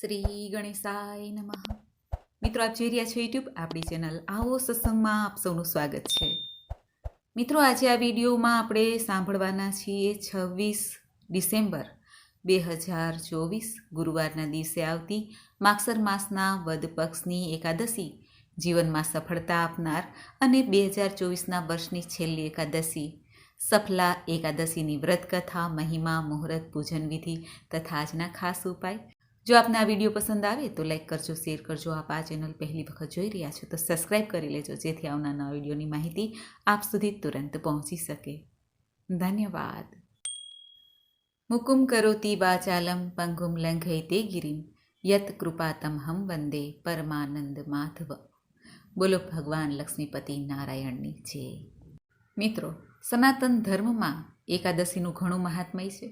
શ્રી ગણેશાય નમઃ. મિત્રો, આપ જોઈ રહ્યા છો યુટ્યુબ આપણી ચેનલ આવો સત્સંગમાં આપ સૌનું સ્વાગત છે. મિત્રો, આજે આ વિડીયોમાં આપણે સાંભળવાના છીએ છવ્વીસ ડિસેમ્બર બે હજાર ચોવીસ, ગુરુવારના દિવસે આવતી માગસર માસના વદ પક્ષની એકાદશી, જીવનમાં સફળતા આપનાર અને બે હજાર ચોવીસના વર્ષની છેલ્લી એકાદશી, સફલા એકાદશીની વ્રત કથા મહિમા, મુહૂર્ત, પૂજન વિધિ તથા આજના ખાસ ઉપાય જો આપને આ વીડિયો પસંદ આવે તો લાઈક કરજો, શેર કરજો. આપ આ ચેનલ પહેલી વખત જોઈ રહ્યા છો તો સબસ્ક્રાઈબ કરી લેજો, જેથી આવનારા વિડીયોની માહિતી આપ સુધી તુરંત પહોંચી શકે. ધન્યવાદ. મુકુમ કરોતી વાચાલમ પંગુમ લંઘયતે ગિરિમ. યત કૃપાતમહમ વંદે પરમાનંદ માધવ. બોલો ભગવાન લક્ષ્મીપતિ નારાયણની છે મિત્રો, સનાતન ધર્મમાં એકાદશીનું ઘણું મહાત્મય છે.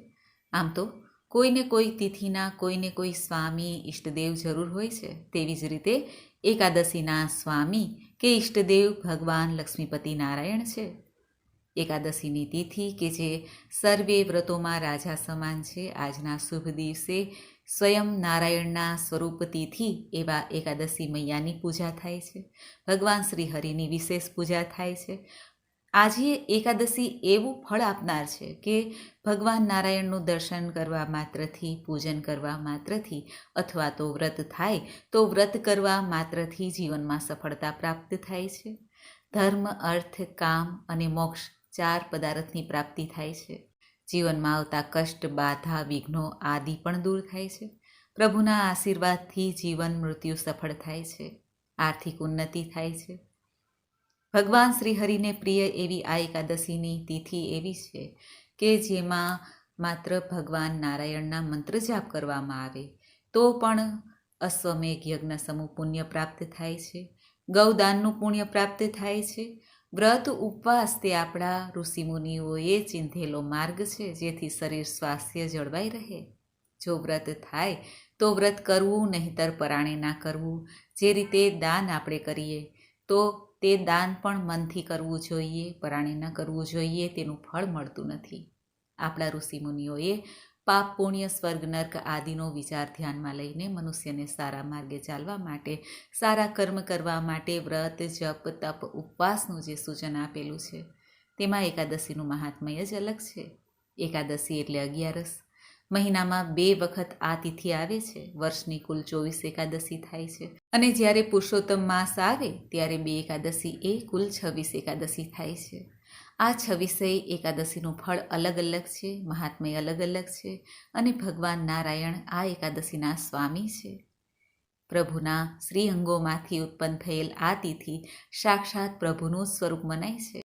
આમ તો કોઈને કોઈ તિથિના, કોઈને કોઈ સ્વામી ઈષ્ટદેવ જરૂર હોય છે, તેવી જ રીતે એકાદશીના સ્વામી કે ઈષ્ટદેવ ભગવાન લક્ષ્મીપતિ નારાયણ છે. એકાદશીની તિથિ કે જે સર્વે વ્રતોમાં રાજા સમાન છે, આજના શુભ દિવસે સ્વયં નારાયણના સ્વરૂપ તિથિ એવા એકાદશી મૈયાની પૂજા થાય છે. ભગવાન શ્રી હરિની વિશેષ પૂજા થાય છે. આજે એકાદશી એવું ફળ આપનાર છે કે ભગવાન નારાયણનું દર્શન કરવા માત્રથી, પૂજન કરવા માત્રથી અથવા તો વ્રત થાય, તો વ્રત કરવા માત્રથી જીવનમાં સફળતા પ્રાપ્ત થાય છે. ધર્મ, અર્થ, કામ અને મોક્ષ ચાર પદાર્થની પ્રાપ્તિ થાય છે. જીવનમાં આવતા કષ્ટ, બાધા, વિઘ્નો આદિ પણ દૂર થાય છે. પ્રભુના આશીર્વાદથી જીવન મૃત્યુ સફળ થાય છે. આર્થિક ઉન્નતિ થાય છે. ભગવાન શ્રી હરિને પ્રિય એવી આ એકાદશીની તિથિ એવી છે કે જેમાં માત્ર ભગવાન નારાયણના મંત્ર જાપ કરવામાં આવે, તો પણ અશ્વમેઘ યજ્ઞ સમૂહ પુણ્ય પ્રાપ્ત થાય છે, ગૌદાનનું પુણ્ય પ્રાપ્ત થાય છે, વ્રત ઉપવાસ તે આપણા ઋષિમુનિઓએ ચિંધેલો માર્ગ છે, જેથી શરીર સ્વાસ્થ્ય જળવાઈ રહે. જો વ્રત થાય, તો વ્રત કરવું નહીતર પરાણે ના કરવું. જે રીતે દાન આપણે કરીએ, તો તે દાન પણ મનથી કરવું જોઈએ, પરાણે ન કરવું જોઈએ, તેનું ફળ મળતું નથી. આપણા ઋષિમુનિઓએ પાપ પુણ્ય, સ્વર્ગ, નર્ક આદિનો વિચાર ધ્યાનમાં લઈને મનુષ્યને સારા માર્ગે ચાલવા માટે, સારા કર્મ કરવા માટે વ્રત, જપ, તપ, ઉપવાસનું જે સૂચન આપેલું છે, તેમાં એકાદશીનું મહાત્મય જ અલગ છે. એકાદશી એટલે અગિયારસ. મહિનામાં બે વખત આ તિથિ આવે છે. વર્ષની કુલ ચોવીસ એકાદશી થાય છે. અને જ્યારે પુરુષોત્તમ માસ આવે, ત્યારે બે એકાદશી એ કુલ છવ્વીસ એકાદશી થાય છે. આ છવ્વીસે એકાદશીનું ફળ અલગ અલગ છે, મહાત્મય અલગ અલગ છે અને ભગવાન નારાયણ આ એકાદશીના સ્વામી છે. પ્રભુના શ્રી અંગોમાંથી ઉત્પન્ન થયેલ આ તિથિ સાક્ષાત પ્રભુનું સ્વરૂપ મનાય છે.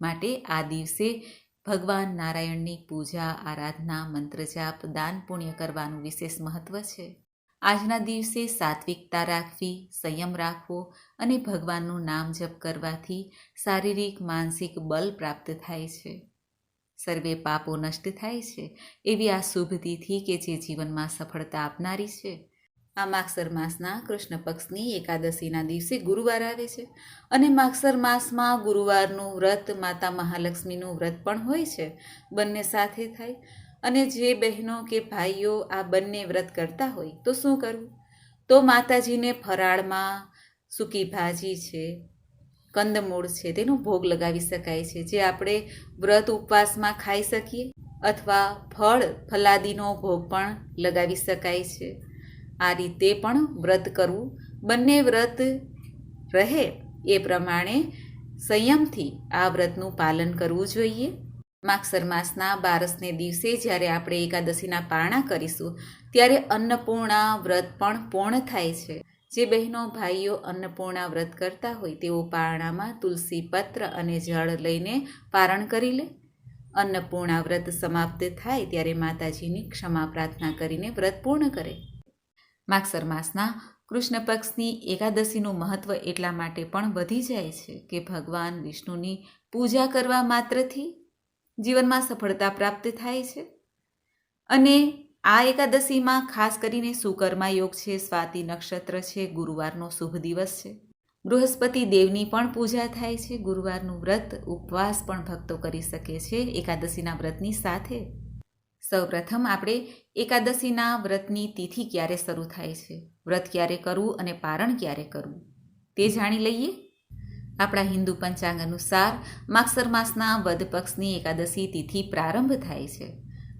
માટે આ દિવસે ભગવાન નારાયણની પૂજા, આરાધના, મંત્રજાપ, દાન પુણ્ય કરવાનું વિશેષ મહત્વ છે. આજના દિવસે સાત્વિકતા રાખવી, સંયમ રાખવો અને ભગવાનનું નામ જપ કરવાથી શારીરિક, માનસિક બલ પ્રાપ્ત થાય છે. સર્વે પાપો નષ્ટ થાય છે, એવી આ શુભ તિથિ કે જે જીવનમાં સફળતા આપનારી છે. આ માગસર માસના કૃષ્ણ પક્ષની એકાદશીના દિવસે ગુરુવાર આવે છે. અને માગસર માસમાં ગુરુવારનું વ્રત, માતા મહાલક્ષ્મીનું વ્રત પણ હોય છે. બંને સાથે થાય. અને જે બહેનો કે ભાઈઓ આ બંને વ્રત કરતા હોય, તો શું કરવું? તો માતાજીને ફરાળમાં સૂકી ભાજી છે, કંદમૂળ છે, તેનો ભોગ લગાવી શકાય છે, જે આપણે વ્રત ઉપવાસમાં ખાઈ શકીએ. અથવા ફળ, ફલાદીનો ભોગ પણ લગાવી શકાય છે. આ રીતે પણ વ્રત કરવું. બંને વ્રત રહે એ પ્રમાણે સંયમથી આ વ્રતનું પાલન કરવું જોઈએ. માગસર માસના બારસને દિવસે જ્યારે આપણે એકાદશીના પારણા કરીશું, ત્યારે અન્નપૂર્ણા વ્રત પણ પૂર્ણ થાય છે. જે બહેનો ભાઈઓ અન્નપૂર્ણા વ્રત કરતા હોય, તેઓ પારણામાં તુલસી પત્ર અને જળ લઈને પારણ કરી લે. અન્નપૂર્ણા વ્રત સમાપ્ત થાય ત્યારે માતાજીની ક્ષમા પ્રાર્થના કરીને વ્રત પૂર્ણ કરે. માગસર માસના કૃષ્ણ પક્ષની એકાદશીનું મહત્વ એટલા માટે પણ વધી જાય છે કે ભગવાન વિષ્ણુની પૂજા કરવા માત્રથી જીવનમાં સફળતા પ્રાપ્ત થાય છે. અને આ એકાદશીમાં ખાસ કરીને સુકર્મા યોગ છે, સ્વાતિ નક્ષત્ર છે, ગુરુવારનો શુભ દિવસ છે. બૃહસ્પતિ દેવની પણ પૂજા થાય છે, ગુરુવારનું વ્રત, ઉપવાસ પણ ભક્તો કરી શકે છે એકાદશીના વ્રતની સાથે. સૌપ્રથમ આપણે એકાદશીના વ્રતની તિથિ ક્યારે શરૂ થાય છે? વ્રત ક્યારે કરવું અને પારણ ક્યારે કરવું? તે જાણી લઈએ. આપણા હિન્દુ પંચાંગ અનુસાર માગસર માસના વદ પક્ષની એકાદશી તિથિ પ્રારંભ થાય છે.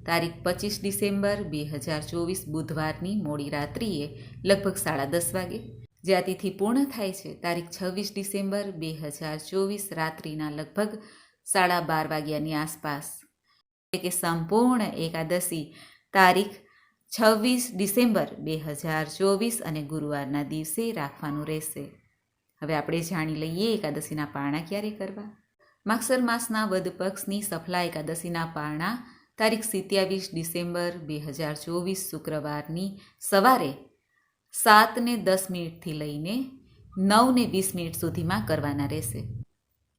તારીખ પચીસ ડિસેમ્બર બે હજાર ચોવીસ બુધવારની મોડી રાત્રિએ લગભગ સાડા દસ વાગે. જે આ તિથિ પૂર્ણ થાય છે, તારીખ છવ્વીસ ડિસેમ્બર બે હજાર ચોવીસ રાત્રિના લગભગ સાડા બાર વાગ્યાની આસપાસ. કે સંપૂર્ણ એકાદશી તારીખ છવ્વીસ ડિસેમ્બર બે હજાર ચોવીસ અને ગુરુવારના દિવસે રાખવાનું રહેશે. હવે આપણે જાણી લઈએ એકાદશીના પારણા ક્યારે કરવા. માગસર માસના વદ પક્ષની સફલા એકાદશીના પારણા તારીખ સિત્યાવીસ ડિસેમ્બર બે હજાર ચોવીસ શુક્રવારની સવારે સાત ને દસ મિનિટથી લઈને નવ ને વીસ મિનિટ સુધીમાં કરવાના રહેશે.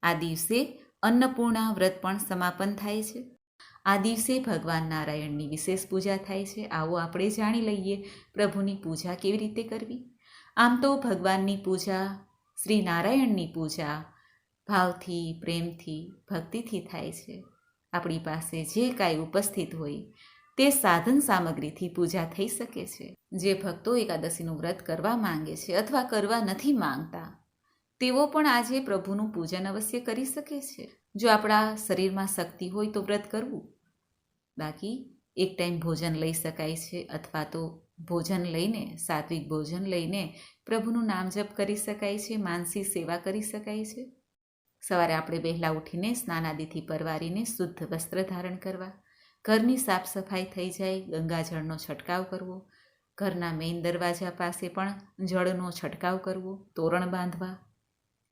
આ દિવસે અન્નપૂર્ણા વ્રત પણ સમાપન થાય છે. આ દિવસે ભગવાન નારાયણની વિશેષ પૂજા થાય છે. આવો આપણે જાણી લઈએ પ્રભુની પૂજા કેવી રીતે કરવી. આમ તો ભગવાનની પૂજા, શ્રી નારાયણની પૂજા ભાવથી, પ્રેમથી, ભક્તિથી થાય છે. આપણી પાસે જે કાંઈ ઉપસ્થિત હોય તે સાધન સામગ્રીથી પૂજા થઈ શકે છે. જે ભક્તો એકાદશીનું વ્રત કરવા માંગે છે અથવા કરવા નથી માંગતા, તેઓ પણ આજે પ્રભુનું પૂજન અવશ્ય કરી શકે છે. જો આપણા શરીરમાં શક્તિ હોય તો વ્રત કરવું. બાકી એક ટાઈમ ભોજન લઈ શકાય છે અથવા તો ભોજન લઈને, સાત્વિક ભોજન લઈને પ્રભુનું નામ જપ કરી શકાય છે, માનસી સેવા કરી શકાય છે? સવારે આપણે વહેલા ઉઠીને સ્નાનાદિથી પરવારીને શુદ્ધ વસ્ત્ર ધારણ કરવા, ઘરની સાફ સફાઈ થઈ જાય, ગંગાજળનો છંટકાવ કરવો, ઘરના મેઇન દરવાજા પાસે પણ જળનો છંટકાવ કરવો, તોરણ બાંધવા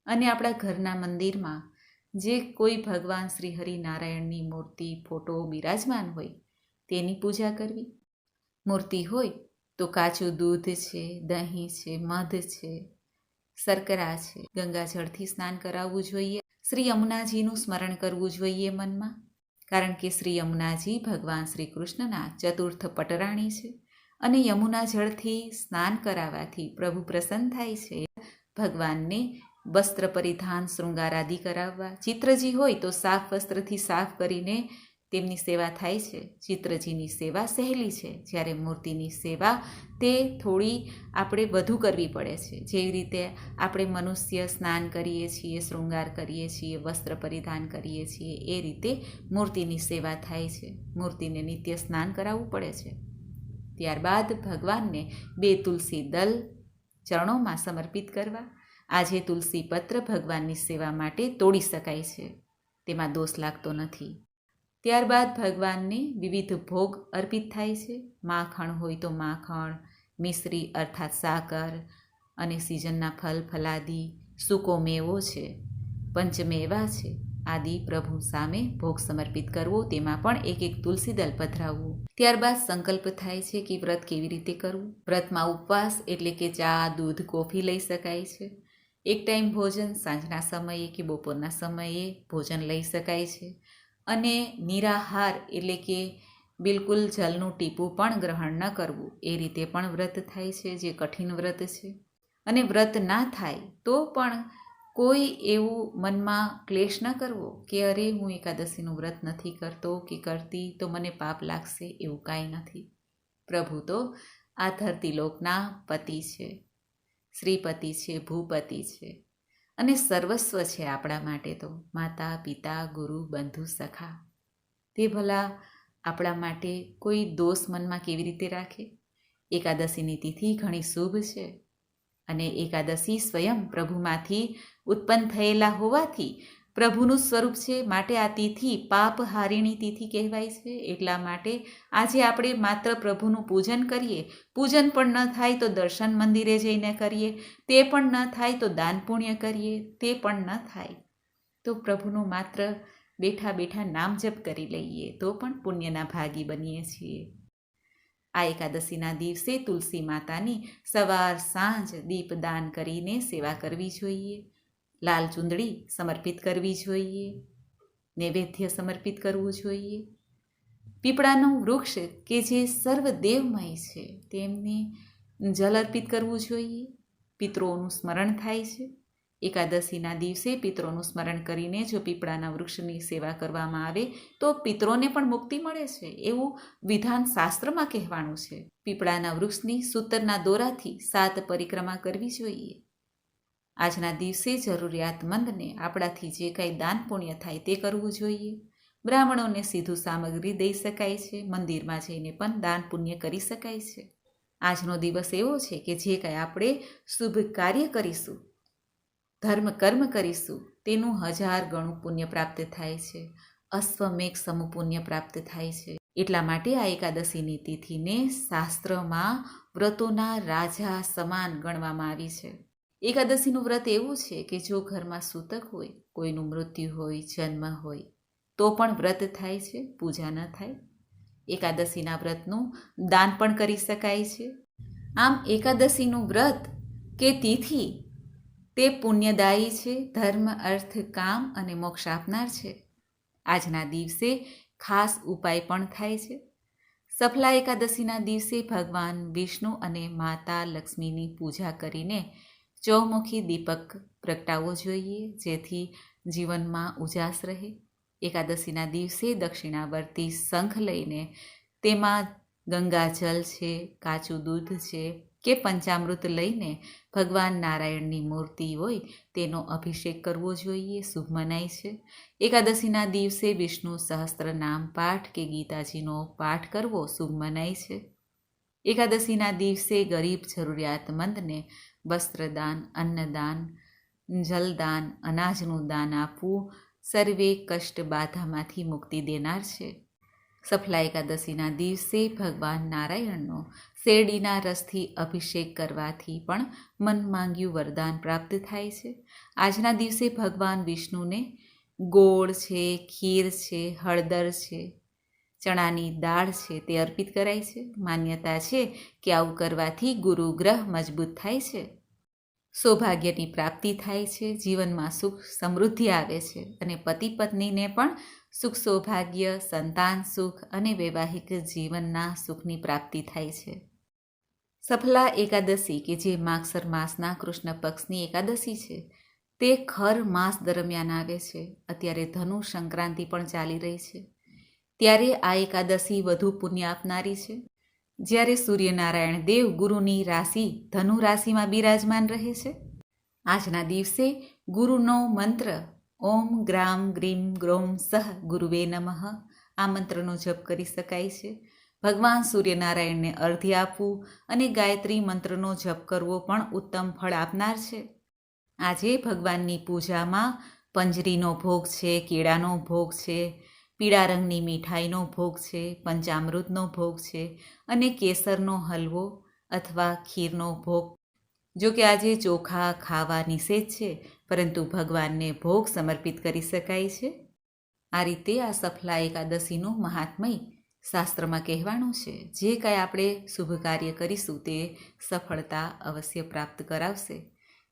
અને આપણા ઘરના મંદિરમાં જે કોઈ ભગવાન શ્રી હરિનારાયણની મૂર્તિ, ફોટો બિરાજમાન હોય, તેની પૂજા કરવી. મૂર્તિ હોય તો કાચું દૂધ છે, દહીં છે, મધ છે, શર્કરા છે, ગંગાજળથી સ્નાન કરાવવું જોઈએ. શ્રી યમુનાજીનું સ્મરણ કરવું જોઈએ મનમાં, કારણ કે શ્રી યમુનાજી ભગવાન શ્રી કૃષ્ણના ચતુર્થ પટરાણી છે અને યમુના જળથી સ્નાન કરાવવાથી પ્રભુ પ્રસન્ન થાય છે. ભગવાનને વસ્ત્ર પરિધાન, શૃંગાર આદિ કરાવવા. ચિત્રજી હોય તો સાફ વસ્ત્રથી સાફ કરીને તેમની સેવા થાય છે. ચિત્રજીની સેવા સહેલી છે. જ્યારે મૂર્તિની સેવા તે થોડી આપણે વધુ કરવી પડે છે. જેવી રીતે આપણે મનુષ્ય સ્નાન કરીએ છીએ, શૃંગાર કરીએ છીએ, વસ્ત્ર પરિધાન કરીએ છીએ, એ રીતે મૂર્તિની સેવા થાય છે. મૂર્તિને નિત્ય સ્નાન કરાવવું પડે છે. ત્યારબાદ ભગવાનને બે તુલસી દલ ચરણોમાં સમર્પિત કરવા. આજે તુલસી પત્ર ભગવાનની સેવા માટે તોડી શકાય છે. તેમાં દોષ લાગતો નથી. ત્યારબાદ ભગવાનને વિવિધ ભોગ અર્પિત થાય છે. માખણ હોય તો માખણ, મિશ્રી અર્થાત સાકર અને સિઝનના ફલ, ફલાદી, સૂકો મેવો છે. પંચમેવા છે. આદિ પ્રભુ સામે ભોગ સમર્પિત કરવો, તેમાં પણ એક એક તુલસી દલ પધરાવવું. ત્યારબાદ સંકલ્પ થાય છે કે વ્રત કેવી રીતે કરવું? વ્રતમાં ઉપવાસ એટલે કે ચા, દૂધ, કોફી લઈ શકાય છે. એક ટાઈમ ભોજન, સાંજના સમયે કે બપોરના સમયે ભોજન લઈ શકાય છે. અને નિરાહાર એટલે કે બિલકુલ જલનું ટીપું પણ ગ્રહણ ન કરવું, એ રીતે પણ વ્રત થાય છે, જે કઠિન વ્રત છે. અને વ્રત ના થાય તો પણ કોઈ એવું મનમાં ક્લેશ ન કરવો કે અરે, હું એકાદશીનું વ્રત નથી કરતો કે કરતી, તો મને પાપ લાગશે એવું કાંઈ નથી. પ્રભુ તો આ ધરતીલોકના પતિ છે. શ્રીપતિ છે, ભૂપતિ છે. અને સર્વસ્વ છે આપણા માટે તો. માતા, પિતા, ગુરુ, બંધુ, સખા. તે ભલા આપણા માટે કોઈ દોષ મનમાં કેવી રીતે રાખે? એકાદશીની તિથિ ઘણી શુભ છે અને એકાદશી સ્વયં પ્રભુમાંથી ઉત્પન્ન થયેલા હોવાથી પ્રભુનું સ્વરૂપ છે, માટે આ તિથિ પાપ હારિણી તિથિ કહેવાય છે. એટલા માટે આજે આપણે માત્ર પ્રભુનું પૂજન કરીએ. પૂજન પણ ન થાય તો દર્શન મંદિરે જઈને કરીએ. તે પણ ન થાય તો દાન પુણ્ય કરીએ. તે પણ ન થાય તો પ્રભુનું માત્ર બેઠા બેઠા નામ જપ કરી લઈએ. તો પણ પુણ્યના ભાગી બનીએ છીએ. આ એકાદશીના દિવસે તુલસી માતાની સવાર સાંજ દીપદાન કરીને સેવા કરવી જોઈએ. લાલ ચૂંદડી સમર્પિત કરવી જોઈએ, નૈવેદ્ય સમર્પિત કરવું જોઈએ. પીપળાનું વૃક્ષ કે જે સર્વદેવમય છે, તેમને જલ અર્પિત કરવું જોઈએ. પિતૃઓનું સ્મરણ થાય છે. એકાદશીના દિવસે પિત્રોનું સ્મરણ કરીને જો પીપળાના વૃક્ષની સેવા કરવામાં આવે, તો પિત્રોને પણ મુક્તિ મળે છે. એવું વિધાન શાસ્ત્રમાં કહેવાનું છે. પીપળાના વૃક્ષની સૂતરના દોરાથી સાત પરિક્રમા કરવી જોઈએ. આજના દિવસે જરૂરિયાતમંદને આપણાથી જે કાંઈ દાન પુણ્ય થાય તે કરવું જોઈએ. બ્રાહ્મણોને સીધું સામગ્રી દઈ શકાય છે, મંદિરમાં જઈને પણ દાન પુણ્ય કરી શકાય છે. આજનો દિવસ એવો છે કે જે કાંઈ આપણે શુભ કાર્ય કરીશું, ધર્મ કર્મ કરીશું, તેનું હજાર ગણું પુણ્ય પ્રાપ્ત થાય છે, અશ્વમેઘ સમૂહ પુણ્ય પ્રાપ્ત થાય છે. એટલા માટે આ એકાદશીની તિથિને શાસ્ત્રમાં વ્રતોના રાજા સમાન ગણવામાં આવી છે. એકાદશીનું વ્રત એવું છે કે જો ઘરમાં સૂતક હોય, કોઈનું મૃત્યુ હોય, જન્મ હોય, તો પણ વ્રત થાય છે, પૂજા ન થાય. એકાદશીના વ્રતનું દાન પણ કરી શકાય છે. આમ એકાદશીનું વ્રત કે તિથિ તે પુણ્યદાયી છે, ધર્મ, અર્થ, કામ અને મોક્ષ આપનાર છે. આજના દિવસે ખાસ ઉપાય પણ થાય છે. સફલા એકાદશીના દિવસે ભગવાન વિષ્ણુ અને માતા લક્ષ્મીની પૂજા કરીને ચૌમુખી દીપક પ્રગટાવવો જોઈએ, જેથી જીવનમાં ઉજાસ રહે. એકાદશીના દિવસે દક્ષિણાવર્તી શંખ લઈને તેમાં ગંગાજલ છે, કાચું દૂધ છે કે પંચામૃત લઈને ભગવાન નારાયણની મૂર્તિ હોય તેનો અભિષેક કરવો જોઈએ. શુભ મનાય છે. એકાદશીના દિવસે વિષ્ણુ સહસ્ત્ર નામ પાઠ કે ગીતાજીનો પાઠ કરવો શુભ મનાય છે. એકાદશીના દિવસે ગરીબ જરૂરિયાતમંદને વસ્ત્રદાન, અન્નદાન, જલદાન, અનાજનું દાન આપવું સર્વે કષ્ટ બાધામાંથી મુક્તિ દેનાર છે. સફલા એકાદશીના દિવસે ભગવાન નારાયણનો શેરડીના રસથી અભિષેક કરવાથી પણ મન માંગ્યું વરદાન પ્રાપ્ત થાય છે. આજના દિવસે ભગવાન વિષ્ણુને ગોળ છે, ખીર છે, હળદર છે ચણાની દાળ છે તે અર્પિત કરાય છે. માન્યતા છે કે આવું કરવાથી ગુરુ ગ્રહ મજબૂત થાય છે. સૌભાગ્યની પ્રાપ્તિ થાય છે. જીવનમાં સુખ સમૃદ્ધિ આવે છે અને પતિ પત્નીને પણ સુખ સૌભાગ્ય, સંતાન સુખ અને વૈવાહિક જીવનના સુખની પ્રાપ્તિ થાય છે. સફલા એકાદશી કે જે માગસર માસના કૃષ્ણ પક્ષની એકાદશી છે તે ખર માસ દરમિયાન આવે છે. અત્યારે ધનુ સંક્રાંતિ પણ ચાલી રહી છે. ત્યારે આ એકાદશી વધુ પુણ્ય આપનારી છે. જ્યારે સૂર્યનારાયણ દેવ ગુરુની રાશિ ધનુ રાશિમાં બિરાજમાન રહે છે. આજના દિવસે ગુરુનો મંત્ર ઓમ ગ્રામ ગ્રીમ ગ્રોમ સહ ગુરુવે નમઃ આ મંત્રનો જપ કરી શકાય છે. ભગવાન સૂર્યનારાયણને અર્ધ્ય આપવું અને ગાયત્રી મંત્રનો જપ કરવો પણ ઉત્તમ ફળ આપનાર છે. આજે ભગવાનની પૂજામાં પંજરીનો ભોગ છે, કેળાનો ભોગ છે પીળા રંગની મીઠાઈનો ભોગ છે, પંચામૃતનો ભોગ છે અને કેસરનો હલવો અથવા ખીરનો ભોગ. જો કે આજે ચોખા ખાવા નિષેધ છે, પરંતુ ભગવાનને ભોગ સમર્પિત કરી શકાય છે. આ રીતે આ સફલા એકાદશીનું મહાત્મય શાસ્ત્રમાં કહેવાનું છે, જે કાંઈ આપણે શુભ કાર્ય કરીશું તે સફળતા અવશ્ય પ્રાપ્ત કરાવશે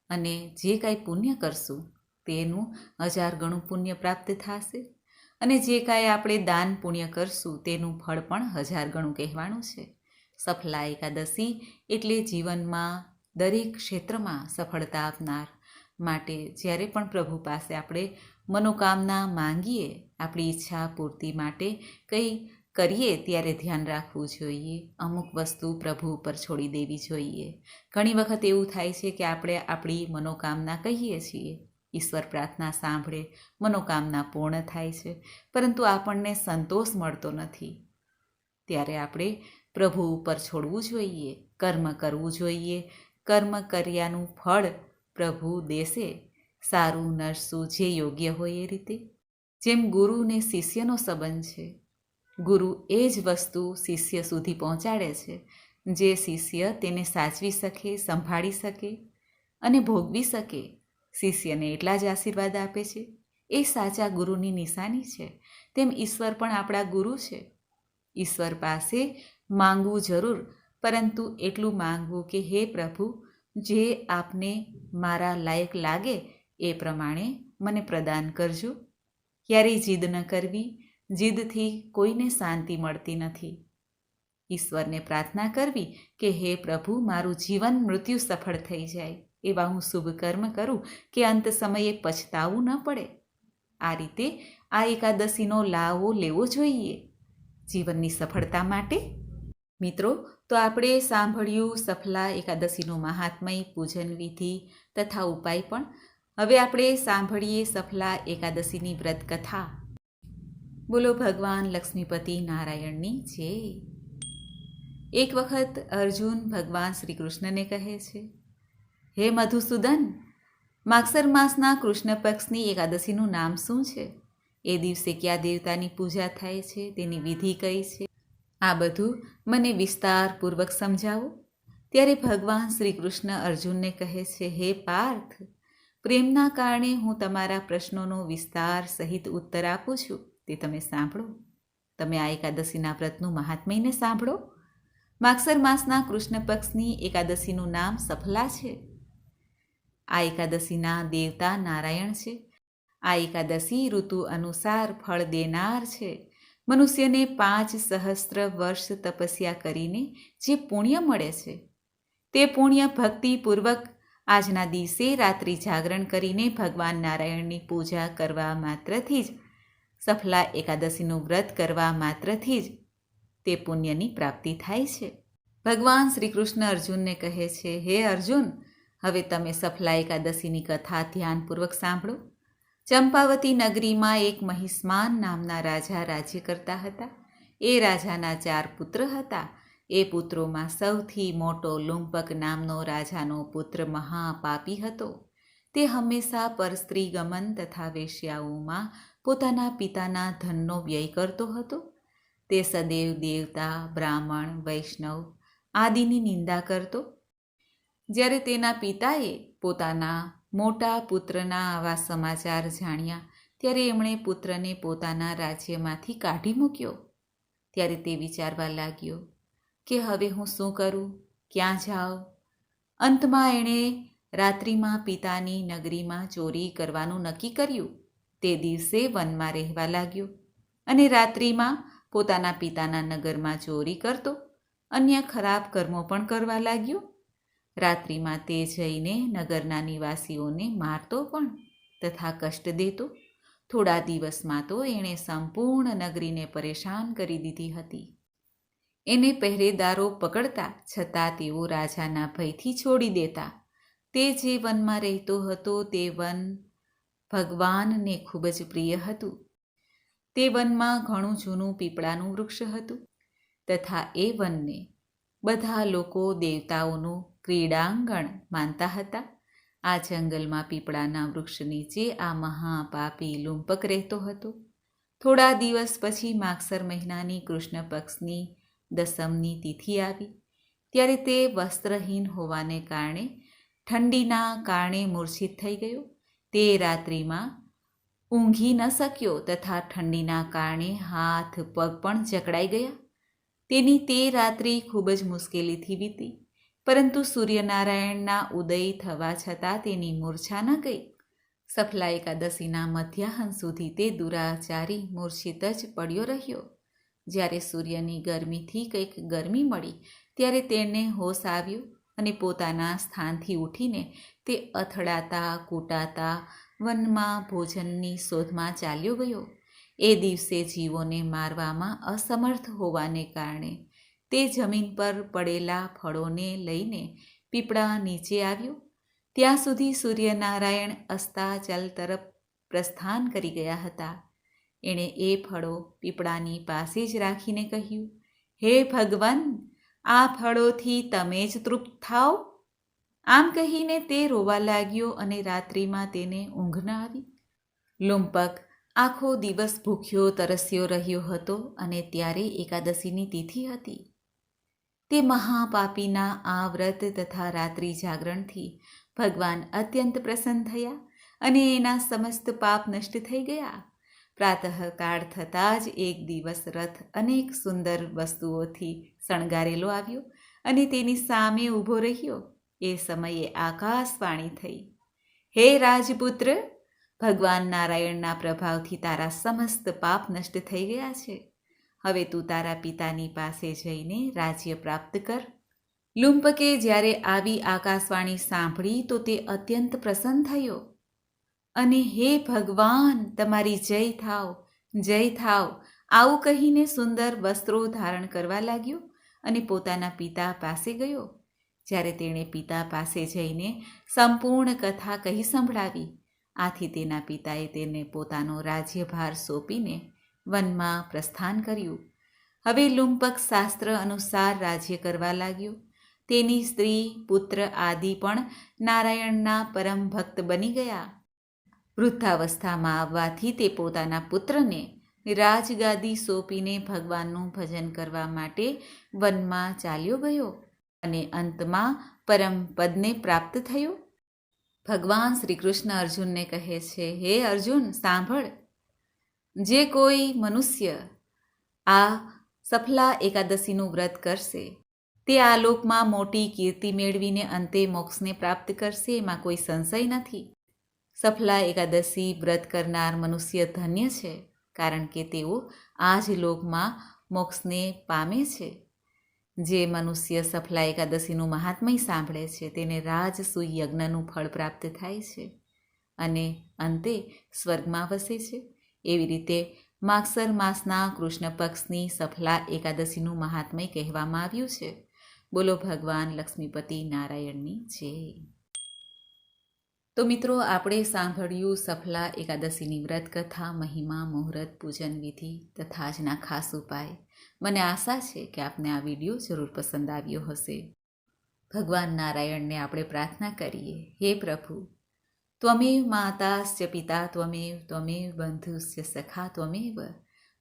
અને જે કાંઈ પુણ્ય કરશું તેનું હજાર ગણું પુણ્ય પ્રાપ્ત થશે. અને જે કાંઈ આપણે દાન પુણ્ય કરશું, તેનું ફળ પણ હજાર ગણું કહેવાનું છે. સફલા એકાદશી એટલે જીવનમાં દરેક ક્ષેત્રમાં સફળતા આપનાર માટે જ્યારે પણ પ્રભુ પાસે આપણે મનોકામના માંગીએ, આપણી ઈચ્છા પૂર્તિ માટે કંઈ કરીએ ત્યારે ધ્યાન રાખવું જોઈએ. અમુક વસ્તુ પ્રભુ ઉપર છોડી દેવી જોઈએ. ઘણી વખત એવું થાય છે કે આપણે આપણી મનોકામના કહીએ છીએ ઈશ્વર પ્રાર્થના સાંભળે, મનોકામના પૂર્ણ થાય છે, પરંતુ આપણને સંતોષ મળતો નથી. ત્યારે આપણે પ્રભુ ઉપર છોડવું જોઈએ, કર્મ કરવું જોઈએ. કર્મ કર્યાનું ફળ પ્રભુ દેશે. સારું, નરસું, જે યોગ્ય હોય એ રીતે. જેમ ગુરુ ને શિષ્યનો સંબંધ છે, ગુરુ એ જ વસ્તુ શિષ્ય સુધી પહોંચાડે છે, જે શિષ્ય તેને સાચવી શકે, સંભાળી શકે અને ભોગવી શકે. શિષ્યને એટલા જ આશીર્વાદ આપે છે? એ સાચા ગુરુની નિશાની છે. તેમ ઈશ્વર પણ આપણા ગુરુ છે. ઈશ્વર પાસે માંગવું જરૂર, પરંતુ એટલું માંગવું કે, હે પ્રભુ, જે આપને મારા લાયક લાગે, એ પ્રમાણે મને પ્રદાન કરજો. ક્યારેય જીદ ન કરવી, જીદથી કોઈને શાંતિ મળતી નથી. ઈશ્વરને પ્રાર્થના કરવી કે, હે પ્રભુ, મારું જીવન મૃત્યુ સફળ થઈ જાય. એવા હું શુભ કર્મ કરું કે અંત સમયે પછતાવું ન પડે. આ રીતે આ એકાદશીનો લાવો લેવો જોઈએ. જીવનની સફળતા માટે. મિત્રો, તો આપણે સાંભળ્યું સફલા એકાદશીનું મહાત્મય પૂજન વિધિ તથા ઉપાય પણ. હવે આપણે સાંભળીએ સફલા એકાદશીની વ્રત કથા બોલો ભગવાન લક્ષ્મીપતિ નારાયણની જય. એક વખત અર્જુન ભગવાન શ્રી કૃષ્ણને કહે છે હે મધુસૂદન, માગસર માસના કૃષ્ણ પક્ષની એકાદશીનું નામ શું છે? એ દિવસે કયા દેવતાની પૂજા થાય છે? તેની વિધિ કઈ છે? આ બધું મને વિસ્તારપૂર્વક સમજાવો. ત્યારે ભગવાન શ્રી કૃષ્ણ અર્જુનને કહે છે, હે પાર્થ, પ્રેમના કારણે હું તમારા પ્રશ્નોનો વિસ્તાર સહિત ઉત્તર આપું છું. તે તમે સાંભળો. તમે આ એકાદશીના વ્રતનું મહાત્મ્યને સાંભળો. માગસર માસના કૃષ્ણ પક્ષની એકાદશીનું નામ સફલા છે. આ એકાદશીના દેવતા નારાયણ છે. આ એકાદશી ઋતુ અનુસાર ફળ દેનાર છે. મનુષ્યને પાંચ સહસ્ત્ર વર્ષ તપસ્યા કરીને જે પુણ્ય મળે છે, તે પુણ્ય ભક્તિપૂર્વક આજના દિવસે રાત્રિ જાગરણ કરીને ભગવાન નારાયણની પૂજા કરવા માત્રથી જ, સફલા એકાદશીનું વ્રત કરવા માત્રથી જ તે પુણ્યની પ્રાપ્તિ થાય છે. ભગવાન શ્રી કૃષ્ણ અર્જુનને કહે છે, હે અર્જુન હવે તમે સફલા એકાદશીની કથા ધ્યાનપૂર્વક સાંભળો. ચંપાવતી નગરીમાં એક મહિષ્માન નામના રાજા રાજ્ય કરતા હતા. એ રાજાના ચાર પુત્ર હતા. એ પુત્રોમાં સૌથી મોટો લુંપક નામનો રાજાનો પુત્ર મહાપાપી હતો. તે હંમેશા પરસ્ત્રી ગમન તથા વેશ્યાઓમાં પોતાના પિતાના ધનનો વ્યય કરતો હતો. તે સદૈવ દેવતા, બ્રાહ્મણ, વૈષ્ણવ આદિની નિંદા કરતો. જ્યારે તેના પિતાએ પોતાના મોટા પુત્રના આવા સમાચાર જાણ્યા, ત્યારે એમણે પુત્રને પોતાના રાજ્યમાંથી કાઢી મૂક્યો. ત્યારે તે વિચારવા લાગ્યો કે હવે હું શું કરું? ક્યાં જાઉં? અંતમાં એણે રાત્રિમાં પિતાની નગરીમાં ચોરી કરવાનું નક્કી કર્યું. તે દિવસે વનમાં રહેવા લાગ્યો અને રાત્રિમાં પોતાના પિતાના નગરમાં ચોરી કરતો, અન્ય ખરાબ કર્મો પણ કરવા લાગ્યો. રાત્રિમાં તે જઈને નગરના નિવાસીઓને મારતો પણ તથા કષ્ટ દેતો. થોડા દિવસમાં તો એણે સંપૂર્ણ નગરીને પરેશાન કરી દીધી હતી. એને પહેરેદારો પકડતા છતાં તેઓ રાજાના ભયથી છોડી દેતા. તે જે વનમાં રહેતો હતો તે વન ભગવાનને ખૂબ જ પ્રિય હતું. તે વનમાં ઘણું જૂનું પીપળાનું વૃક્ષ હતું તથા એ વનને બધા લોકો દેવતાઓનું ક્રીડાંગણ માનતા હતા. આ જંગલમાં પીપળાના વૃક્ષ નીચે આ મહાપાપી લુંપક રહેતો હતો. થોડા દિવસ પછી માગસર મહિનાની કૃષ્ણ પક્ષની દસમની તિથિ આવી. ત્યારે તે વસ્ત્રહીન હોવાને કારણે ઠંડીના કારણે મૂર્છિત થઈ ગયો. તે રાત્રિમાં ઊંઘી ન શક્યો તથા ઠંડીના કારણે હાથ પગ પણ જકડાઈ ગયા. તેની તે રાત્રિ ખૂબ જ મુશ્કેલીથી વીતી. પરંતુ સૂર્યનારાયણના ઉદય થવા છતાં તેની મૂર્છા ન ગઈ. સફલા એકાદશીના મધ્યાહન સુધી તે દુરાચારી મૂર્છિત જ પડ્યો રહ્યો. જ્યારે સૂર્યની ગરમીથી કંઈક ગરમી મળી, ત્યારે તેને હોશ આવ્યો અને પોતાના સ્થાનથી ઉઠીને તે અથડાતા, કૂટાતા, વનમાં ભોજનની શોધમાં ચાલ્યો ગયો. એ દિવસે જીવોને મારવામાં અસમર્થ હોવાને કારણે તે જમીન પર પડેલા ફળોને લઈને પીપળા નીચે આવ્યો. ત્યાં સુધી સૂર્યનારાયણ અસ્તાચલ તરફ પ્રસ્થાન કરી ગયા હતા. એણે એ ફળો પીપળાની પાસે જ રાખીને કહ્યું, હે ભગવાન, આ ફળોથી તમે જ તૃપ્ત થાઓ? આમ કહીને તે રોવા લાગ્યો અને રાત્રિમાં તેને ઊંઘ ન આવી. લુંપક આખો દિવસ ભૂખ્યો તરસ્યો રહ્યો હતો અને ત્યારે એકાદશીની તિથિ હતી. તે મહાપાપીના આ વ્રત તથા રાત્રિ જાગરણથી ભગવાન અત્યંત પ્રસન્ન થયા અને એના સમસ્ત પાપ નષ્ટ થઈ ગયા. પ્રાતઃકાળ થતાં જ એક દિવસ રથ અનેક સુંદર વસ્તુઓથી શણગારેલો આવ્યો અને તેની સામે ઊભો રહ્યો. એ સમયે આકાશવાણી થઈ. હે રાજપુત્ર, ભગવાન નારાયણના પ્રભાવથી તારા સમસ્ત પાપ નષ્ટ થઈ ગયા છે. હવે તું તારા પિતાની પાસે જઈને રાજ્ય પ્રાપ્ત કર. લુંપકે જ્યારે આવી આકાશવાણી સાંભળી તો તે અત્યંત પ્રસન્ન થયો. અને હે ભગવાન, તમારી જય થાવ જય થાવ, આવું કહીને સુંદર વસ્ત્રો ધારણ કરવા લાગ્યો અને પોતાના પિતા પાસે ગયો. જ્યારે તેણે પિતા પાસે જઈને સંપૂર્ણ કથા કહી સંભળાવી, આથી તેના પિતાએ તેને પોતાનો રાજ્યભાર સોંપીને વનમાં પ્રસ્થાન કર્યું. હવે લુંપક શાસ્ત્ર અનુસાર રાજ્ય કરવા લાગ્યો. તેની સ્ત્રી, પુત્ર આદિ પણ નારાયણના પરમ ભક્ત બની ગયા. વૃદ્ધાવસ્થામાં આવવાથી તે પોતાના પુત્રને રાજગાદી સોંપીને ભગવાનનું ભજન કરવા માટે વનમાં ચાલ્યો ગયો અને અંતમાં પરમ પદને પ્રાપ્ત થયો. ભગવાન શ્રી કૃષ્ણ અર્જુનને કહે છે, હે અર્જુન, સાંભળ જે કોઈ મનુષ્ય આ સફલા એકાદશીનું વ્રત કરશે, તે આ લોકમાં મોટી કીર્તિ મેળવીને અંતે મોક્ષને પ્રાપ્ત કરશે, એમાં કોઈ સંશય નથી. સફલા એકાદશી વ્રત કરનાર મનુષ્ય ધન્ય છે, કારણ કે તેઓ આ જ લોકમાં મોક્ષને પામે છે. જે મનુષ્ય સફલા એકાદશીનું મહાત્મય સાંભળે છે, તેને રાજસૂય યજ્ઞનું ફળ પ્રાપ્ત થાય છે અને અંતે સ્વર્ગમાં વસે છે. એવી રીતે માગસર માસના કૃષ્ણ પક્ષની સફલા એકાદશીનું મહાત્મય કહેવામાં આવ્યું છે. બોલો ભગવાન લક્ષ્મીપતિ નારાયણની જય. તો મિત્રો, આપણે સાંભળ્યું સફલા એકાદશીની વ્રત કથા મહિમા, મુહૂર્ત, પૂજન વિધિ તથા આજના ખાસ ઉપાય. મને આશા છે કે આપને આ વીડિયો જરૂર પસંદ આવ્યો હશે. ભગવાન નારાયણને આપણે પ્રાર્થના કરીએ. હે પ્રભુ ત્વમેવ માતાશ્ચ પિતા ત્વમેવ ત્વમેવ બંધુશ્ચ સખા ત્વમેવ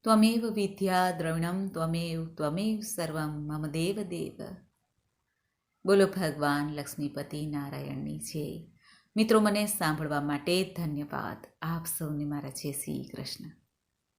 ત્વમેવ વિદ્યા દ્રવિણમ ત્વમેવ ત્વમેવ સર્વમ મમ દેવ દેવ બોલો ભગવાન લક્ષ્મીપતિ નારાયણની છે મિત્રો મને સાંભળવા માટે ધન્યવાદ આપ સૌને મારા છે શ્રી કૃષ્ણ